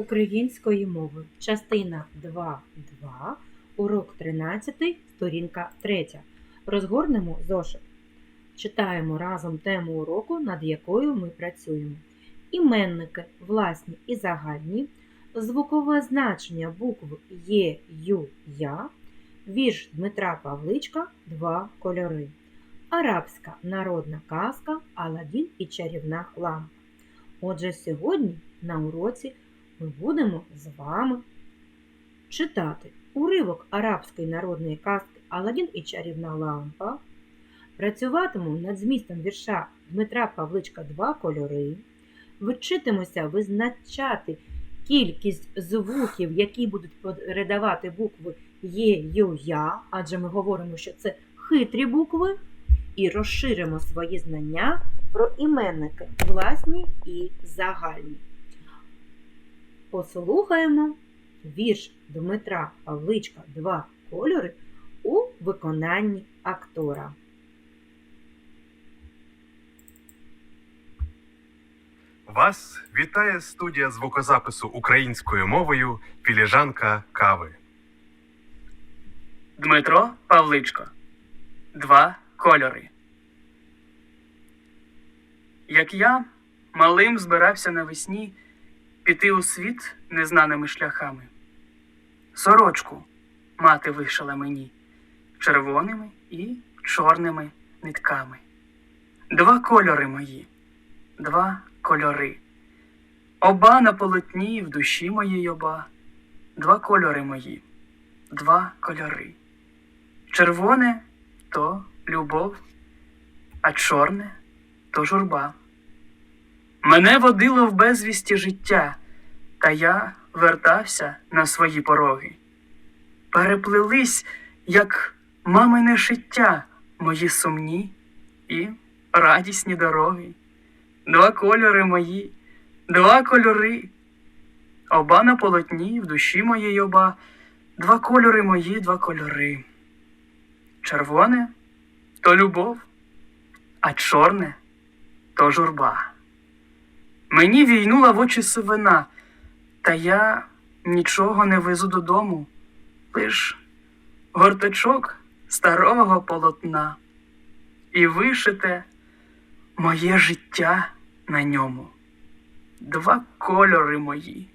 Української мови. Частина 2.2, урок 13, сторінка 3. Розгорнемо зошит. Читаємо разом тему уроку, над якою ми працюємо. Іменники власні і загальні, звукове значення букв Є, Ю, Я, вірш Дмитра Павличка Два кольори. Арабська народна казка Аладдін і чарівна лампа. Отже, сьогодні на уроці ми будемо з вами читати уривок арабської народної казки Аладдін і чарівна лампа. Працюватимемо над змістом вірша Дмитра Павличка Два кольори. Вчитимося визначати кількість звуків, які будуть передавати букви Є, Ю, Я, адже ми говоримо, що це хитрі букви, і розширимо свої знання про іменники власні і загальні. Послухаємо вірш Дмитра Павличка Два кольори у виконанні актора. Вас вітає студія звукозапису українською мовою Філіжанка кави. Дмитро Павличко. Два кольори. Як я малим збирався навесні піти у світ незнаними шляхами. Сорочку мати вишила мені червоними і чорними нитками. Два кольори мої, два кольори. Оба на полотні в душі моїй оба. Два кольори мої, два кольори. Червоне то любов, а чорне то журба. Мене водило в безвісті життя, та я вертався на свої пороги. Переплились, як мамине шиття, мої сумні і радісні дороги. Два кольори мої, два кольори. Оба на полотні, в душі моєї оба, два кольори мої, два кольори. Червоне то любов, а чорне то журба. Мені війнула в очі сивина, та я нічого не везу додому, лиш гортачок старого полотна, і вишите моє життя на ньому. Два кольори мої,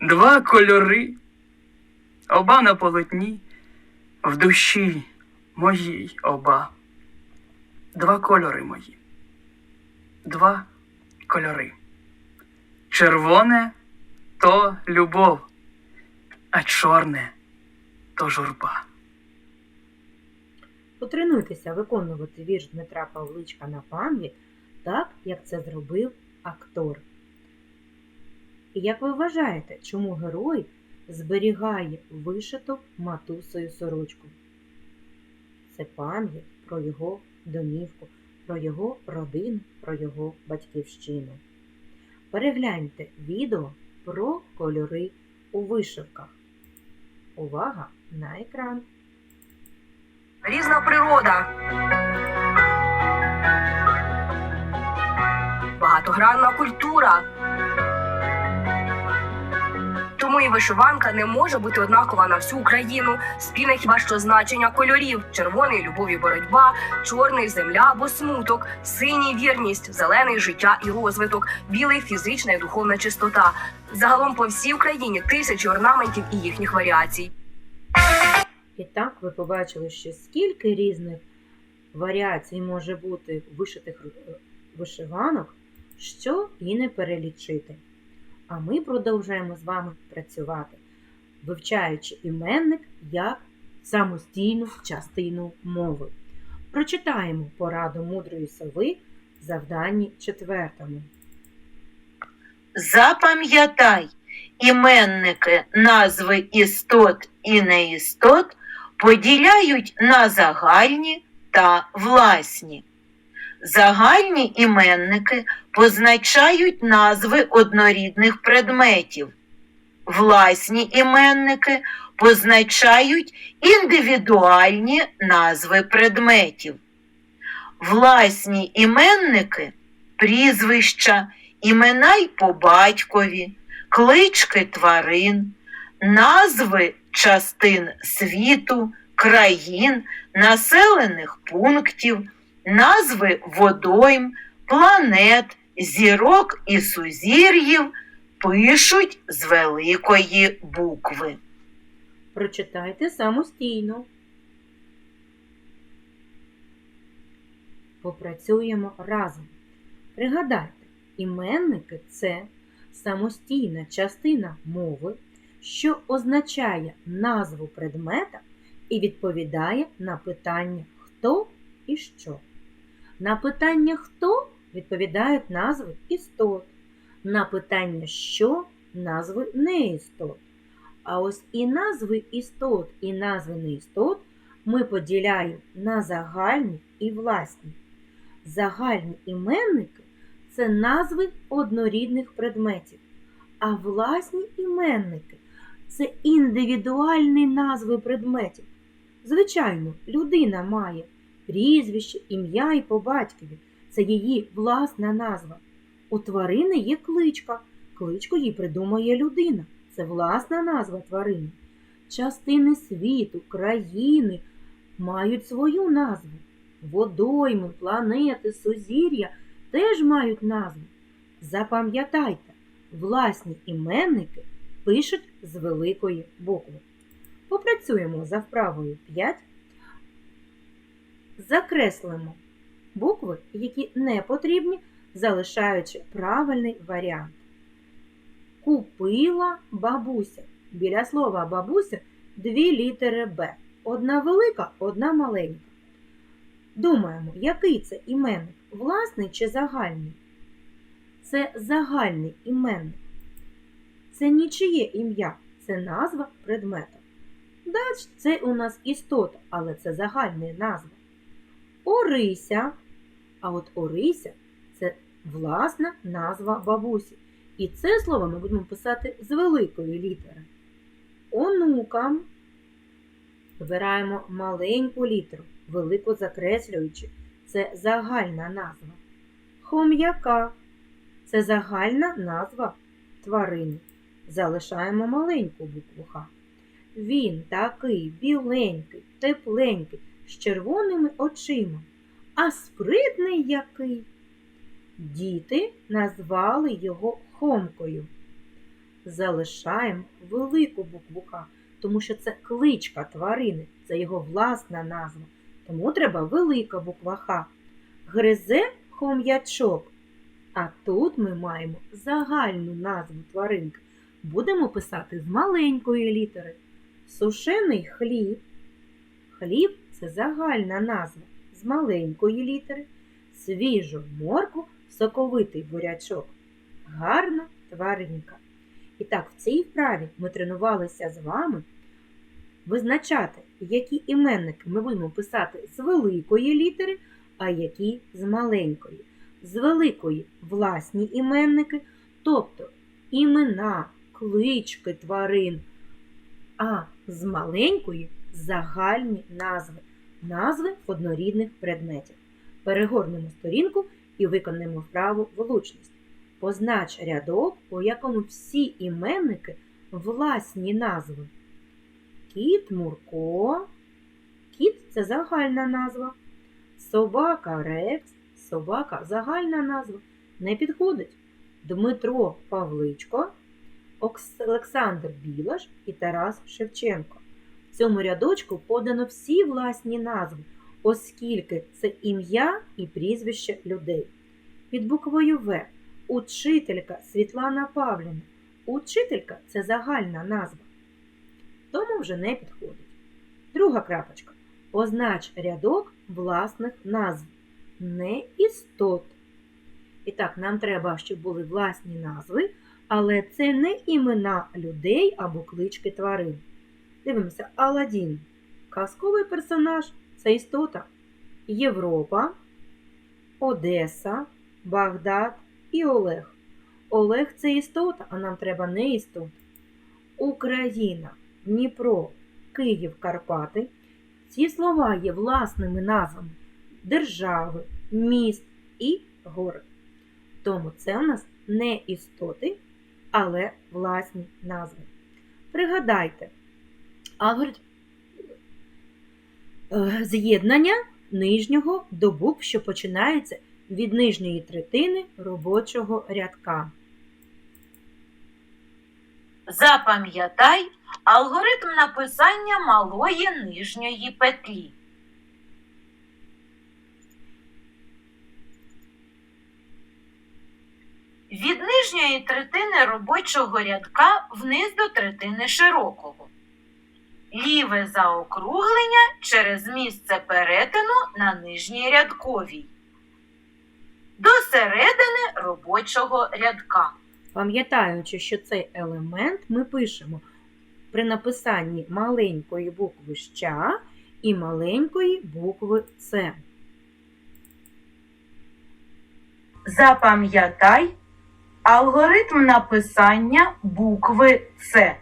два кольори, оба на полотні, в душі моїй оба. Два кольори мої, два кольори. Червоне то любов, а чорне то журба. Потренуйтеся виконувати вірш Дмитра Павличка на пам'ять так, як це зробив актор. І як ви вважаєте, чому герой зберігає вишиту матусою сорочку? Це пам'ять про його домівку, про його родину, про його батьківщину. Перегляньте відео про кольори у вишивках. Увага на екран! Різна природа. Багатогранна культура. Тому і вишиванка не може бути однакова на всю Україну. Спільне хіба що значення кольорів: червоний любов і боротьба, чорний земля або смуток, синій вірність, зелений життя і розвиток, білий фізична і духовна чистота. Загалом по всій Україні тисячі орнаментів і їхніх варіацій. І так ви побачили, що скільки різних варіацій може бути вишитих е, вишиванок, що і не перелічити. А ми продовжуємо з вами працювати, вивчаючи іменник як самостійну частину мови. Прочитаємо пораду мудрої сови в четвертому. Запам'ятай, іменники назви істот і неістот поділяють на загальні та власні. Загальні іменники позначають назви однорідних предметів. Власні іменники позначають індивідуальні назви предметів. Власні іменники прізвища, імена й по батькові, клички тварин, назви частин світу, країн, населених пунктів, назви водойм, планет, зірок і сузір'їв пишуть з великої букви. Прочитайте самостійно. Попрацюємо разом. Пригадайте, іменники це самостійна частина мови, що означає назву предмета і відповідає на питання хто і що. На питання хто відповідають назви істот, на питання що назви неістот. А ось і назви істот, і назви неістот ми поділяємо на загальні і власні. Загальні іменники це назви однорідних предметів, а власні іменники це індивідуальні назви предметів. Звичайно, людина має прізвище, ім'я і по батькові. Це її власна назва. У тварини є кличка. Кличку їй придумає людина. Це власна назва тварини. Частини світу, країни мають свою назву. Водойми, планети, сузір'я теж мають назву. Запам'ятайте, власні іменники пишуть з великої букви. Попрацюємо за вправою 5. Закреслимо букви, які не потрібні, залишаючи правильний варіант. Купила бабуся. Біля слова бабуся дві літери Б. Одна велика, одна маленька. Думаємо, який це іменник? Власний чи загальний? Це загальний іменник. Це нічиє ім'я, це назва предмета. Далі це у нас істота, але це загальна назва. Орися. А от Орися це власна назва бабусі. І це слово ми будемо писати з великої літери. Онукам вибираємо маленьку літеру, велику закреслюючи. Це загальна назва. Хом'яка це загальна назва тварини. Залишаємо маленьку букву Х. Він такий біленький, тепленький, з червоними очима. А спритний який. Діти назвали його Хомкою. Залишаємо велику букву Х, тому що це кличка тварини, це його власна назва. Тому треба велика буква Х. Гризе хом'ячок. А тут ми маємо загальну назву тваринки. Будемо писати з маленької літери. Сушений хліб. Хліб це загальна назва з маленької літери. Свіжу морку соковитий бурячок. Гарна тваринка. І так, в цій вправі ми тренувалися з вами визначати, які іменники ми будемо писати з великої літери, а які з маленької. З великої власні іменники, тобто імена, клички тварин, а з маленької загальні назви, назви однорідних предметів. Перегорнемо сторінку і виконаємо вправу влучність. Познач рядок, у якому всі іменники власні назви. Кіт Мурко. Кіт це загальна назва. Собака Рекс. Собака загальна назва. Не підходить. Дмитро Павличко, Олександр Білаш і Тарас Шевченко. В цьому рядочку подано всі власні назви, оскільки це ім'я і прізвище людей. Під буквою В учителька Світлана Павлівна. Учителька це загальна назва. Тому вже не підходить. Друга крапочка. Познач рядок власних назв. Не істот. І так, нам треба, щоб були власні назви, але це не імена людей або клички тварин. Дивимося, Аладдін. Казковий персонаж це істота. Європа, Одеса, Багдад і Олег. Олег це істота, а нам треба не істота. Україна, Дніпро, Київ, Карпати. Ці слова є власними назвами держави, міст і гори. Тому це у нас не істоти, але власні назви. Пригадайте, алгоритм е, з'єднання нижнього до букв, що починаються від нижньої третини робочого рядка. Запам'ятай алгоритм написання малої нижньої петлі. Від нижньої третини робочого рядка вниз до третини широкого. Ліве заокруглення через місце перетину на нижній рядковій. До середини робочого рядка. Пам'ятаючи, що цей елемент ми пишемо при написанні маленької букви ща і маленької букви С. Запам'ятай алгоритм написання букви С.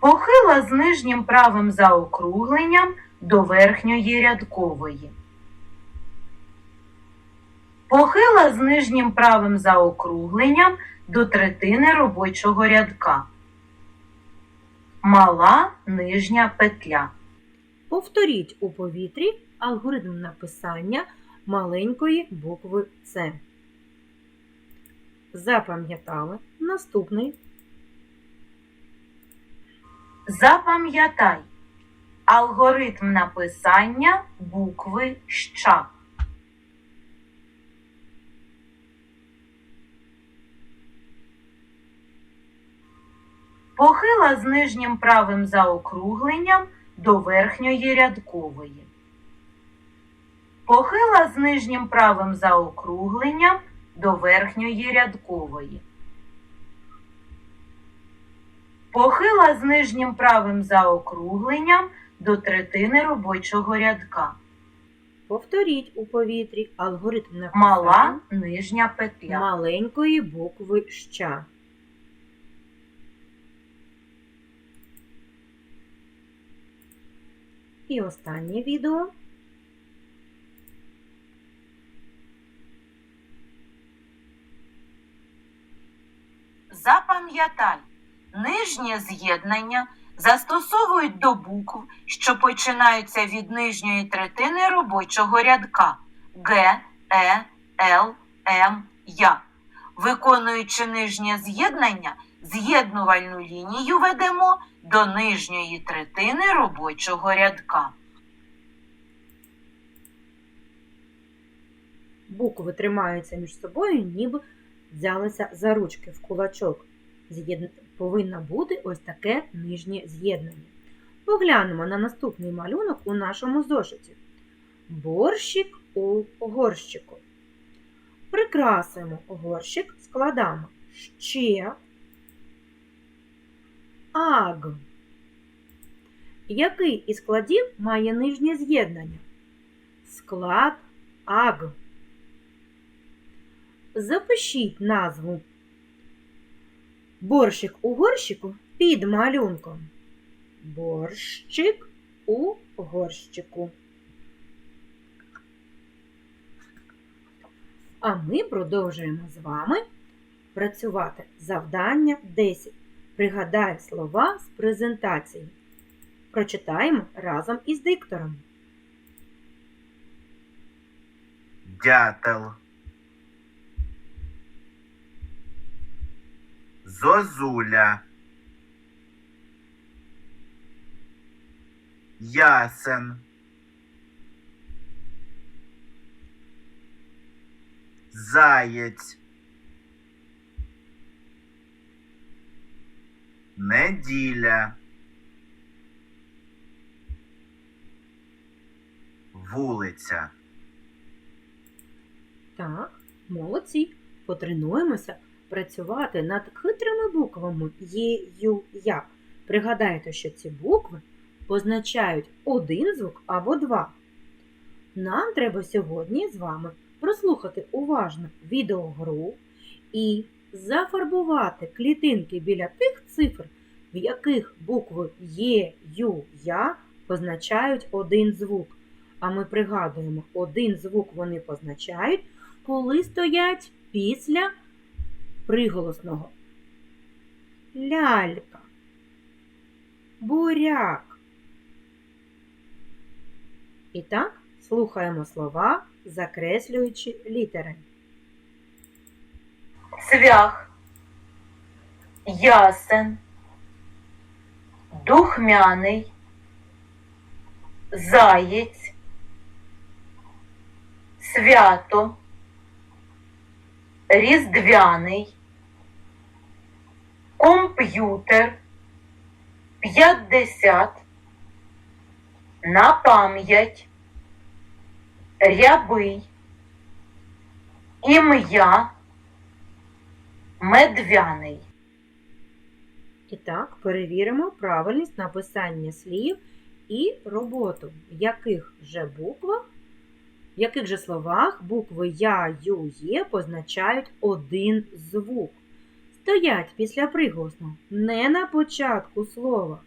Похила з нижнім правим заокругленням до верхньої рядкової. Похила з нижнім правим заокругленням до третини робочого рядка. Мала нижня петля. Повторіть у повітрі алгоритм написання маленької букви С. Запам'ятали наступний. Запам'ятай алгоритм написання букви ща. Похила з нижнім правим заокругленням до верхньої рядкової. Похила з нижнім правим заокругленням до верхньої рядкової. Похила з нижнім правим заокругленням до третини робочого рядка. Повторіть у повітрі алгоритм написання Мала нижня петля. маленької букви ща. І останнє відео. Запам'ятай, нижнє з'єднання застосовують до букв, що починаються від нижньої третини робочого рядка Г, Е, Л, М, Я. Виконуючи нижнє з'єднання, з'єднувальну лінію ведемо до нижньої третини робочого рядка. Букви тримаються між собою, ніби взялися за ручки в кулачок. Повинно бути ось таке нижнє з'єднання. Поглянемо на наступний малюнок у нашому зошиті. Борщик у горщику. Прикрасимо горщик складами ще аг. Який із складів має нижнє з'єднання? Склад аг. Запишіть назву борщик у горщику під малюнком. Борщик у горщику. А ми продовжуємо з вами працювати. Завдання 10. Пригадай слова з презентації. Прочитаємо разом із диктором. дятел, зозуля, ясен, заєць, неділя, вулиця. Так, молодці. Потренуємося працювати над хитрими буквами Є. Пригадайте, що ці букви позначають один звук або два. Нам треба сьогодні з вами прослухати уважно відеогру і зафарбувати клітинки біля тих цифр, в яких букви Є, Ю, Я позначають один звук. А ми пригадуємо, один звук вони позначають, коли стоять після приголосного. Лялька, буряк. І так слухаємо слова, закреслюючи літери. цвях, ясен, духмяний, заєць, свято, різдвяний, комп'ютер, п'ятдесят, на пам'ять, рябий, ім'я, медвяний. І так, перевіримо правильність написання слів і роботу, в яких же буквах, в яких же словах букви Я, Ю, Є позначають один звук. Стоять після приголосного, не на початку слова,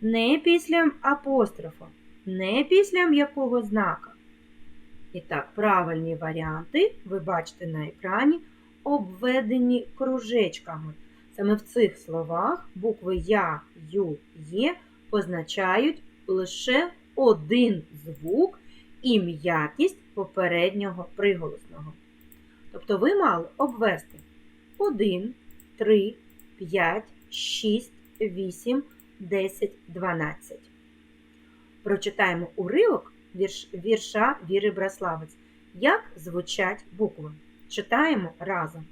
не після апострофа, не після м'якого знака. І так, правильні варіанти ви бачите на екрані, обведені кружечками. Саме в цих словах букви Я, Ю, Є позначають лише один звук і м'якість попереднього приголосного. Тобто ви мали обвести 1, 3, 5, 6, 8, 10, 12. Прочитаємо уривок вірш, вірша Віри Браславець. Як звучать букви? Читаємо разом.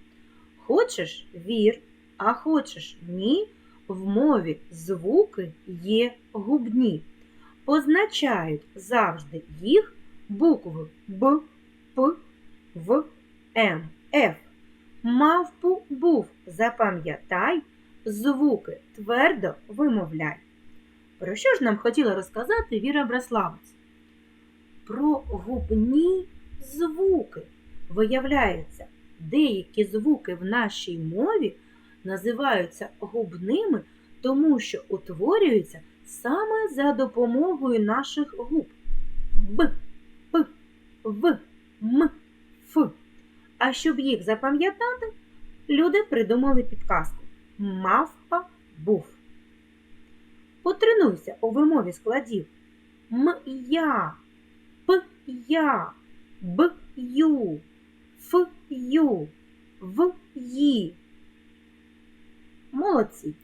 Хочеш вір, а хочеш ні, в мові звуки є губні. Позначають завжди їх букви Б, П, В, М, Ф. Мавпу був, запам'ятай, звуки твердо вимовляй. Про що ж нам хотіла розказати Віра Браславець? Про губні звуки. Виявляється, деякі звуки в нашій мові називаються губними, тому що утворюються саме за допомогою наших губ Б, П, В, М, Ф. А щоб їх запам'ятати, люди придумали підказку Мавпа був. Потренуйся у вимові складів М-я, П-я, Б-ю, Ф-ю, В-ї. Молодці!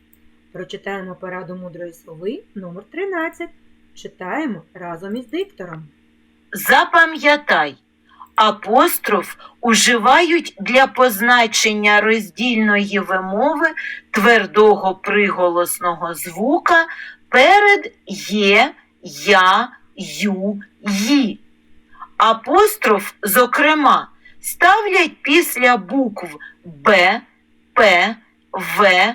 Прочитаємо пораду мудрої сови номер 13. Читаємо разом із диктором. Запам'ятай, апостроф уживають для позначення роздільної вимови твердого приголосного звука перед є, я, ю, ї. Апостроф, зокрема, ставлять після букв Б, П, В,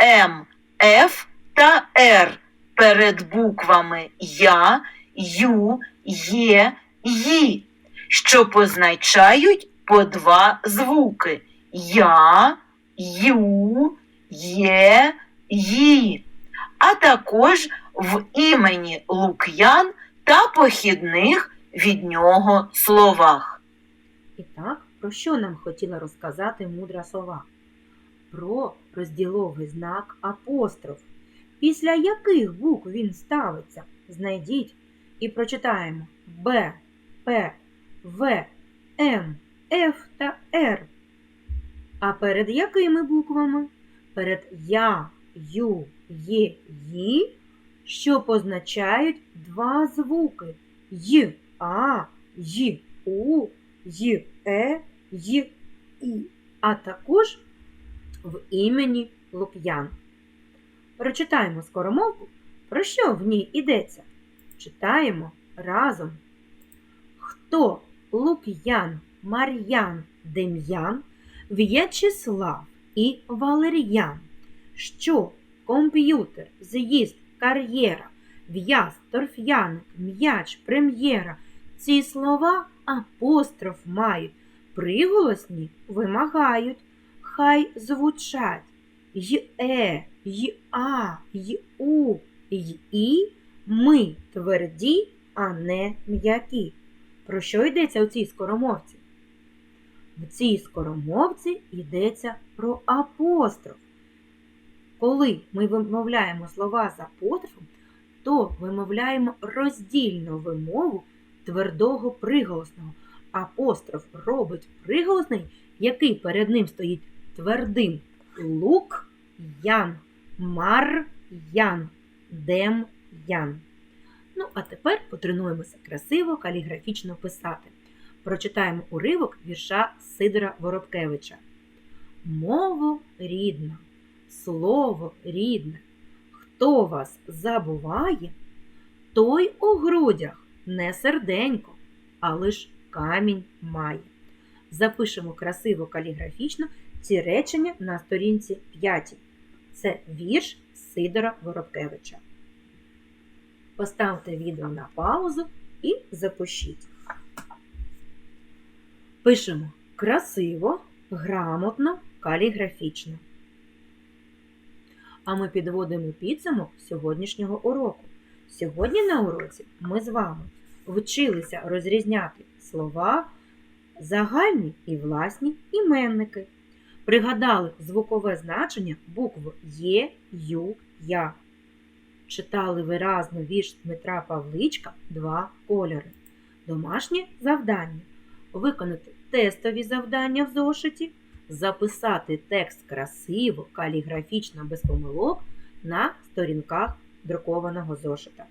М, Ф та Р перед буквами Я, Ю, Є, Ї, що позначають по два звуки Я, Ю, Є, Ї, а також в імені Лук'ян та похідних від нього словах. І так, про що нам хотіла розказати мудра сова? Про розділовий знак апостроф, після яких букв він ставиться. Знайдіть і прочитаємо Б, П, В, М, Ф та Р. А перед якими буквами? Перед Я, Ю, Є, Ї, що позначають два звуки Й, А, Й, У, Й, Е, Й, І, а також в імені Лук'ян. Прочитаємо скоромовку, про що в ній йдеться. Читаємо разом. Хто Лук'ян, Мар'ян, Дем'ян, В'ячеслав і Валер'ян, що комп'ютер, з'їзд, кар'єра, в'яз, торф'яник, м'яч, прем'єра. Ці слова апостроф мають, приголосні вимагають, хай звучать й е, й а, й у, й і, ми тверді, а не м'які. Про що йдеться у цій скоромовці? В цій скоромовці йдеться про апостроф. Коли ми вимовляємо слова з апострофом, то вимовляємо роздільну вимову твердого приголосного. Апостроф робить приголосний, який перед ним стоїть твердим лук, ян, мар, ян, дем, ян. Ну, а тепер потренуємося красиво каліграфічно писати. Прочитаємо уривок вірша Сидора Воробкевича. Мову рідна, слово рідне, хто вас забуває, той у грудях не серденько, а лиш камінь має. Запишемо красиво каліграфічно ці речення на сторінці 5. Це вірш Сидора Воробкевича. Поставте відео на паузу і запишіть. Пишемо красиво, грамотно, каліграфічно. А ми підводимо підсумок сьогоднішнього уроку. Сьогодні на уроці ми з вами вчилися розрізняти слова, загальні і власні іменники. Пригадали звукове значення букв Є, Ю, Я. Читали виразно вірш Дмитра Павличка Два кольори. Домашнє завдання виконати тестові завдання в зошиті, записати текст красиво, каліграфічно без помилок на сторінках друкованого зошита.